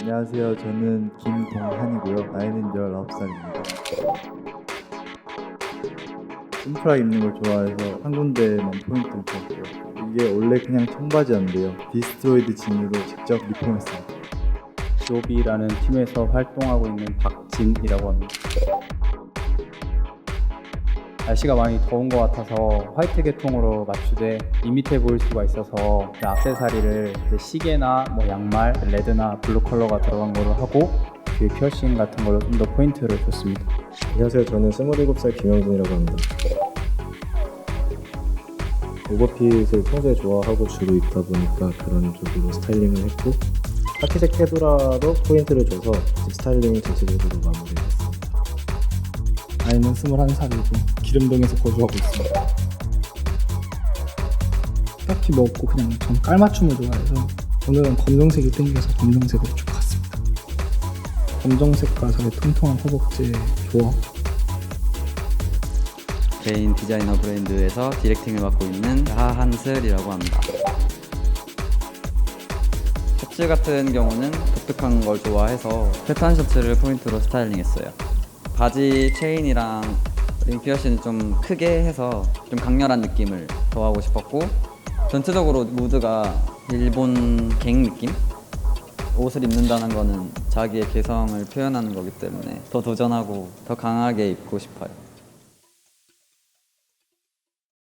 안녕하세요. 저는 김동한이고요. 나이는 19살입니다. 심프라 입는 걸 좋아해서 한 군데만 포인트를 줬고요. 이게 원래 그냥 청바지였는데요. 디스트로이드 진으로 직접 리폼했습니다. 조비라는 팀에서 활동하고 있는 박진이라고 합니다. 날씨가 많이 더운 것 같아서 화이트 계통으로 맞추되 밋밋해 보일 수가 있어서 그 이제 시계나 뭐 양말, 레드나 블루 컬러가 들어간 거로 하고 뒤에 피어싱 같은 걸로 좀 더 포인트를 줬습니다. 안녕하세요. 저는 27살 김영준이라고 합니다. 오버핏을 평소에 좋아하고 주로 입다 보니까 그런 쪽으로 스타일링을 했고 카키 재킷으로라도 포인트를 줘서 스타일링 전체적으로 마무리했습니다. 나이는 21살이고 기름동에서 거주하고 있습니다. 딱히 뭐 없고 그냥 전 깔맞춤을 좋아해서 오늘은 검정색이 땡겨서 검정색으로 쭉 갔습니다. 검정색과 저의 통통한 허벅지의 조합 개인 디자이너 브랜드에서 디렉팅을 맡고 있는 하한슬이라고 합니다. 셔츠 같은 경우는 독특한 걸 좋아해서 패턴 셔츠를 포인트로 스타일링했어요. 바지 체인이랑 링 피어싱을 좀 크게 해서 좀 강렬한 느낌을 더하고 싶었고 전체적으로 무드가 일본 갱 느낌? 옷을 입는다는 거는 자기의 개성을 표현하는 거기 때문에 더 도전하고 더 강하게 입고 싶어요.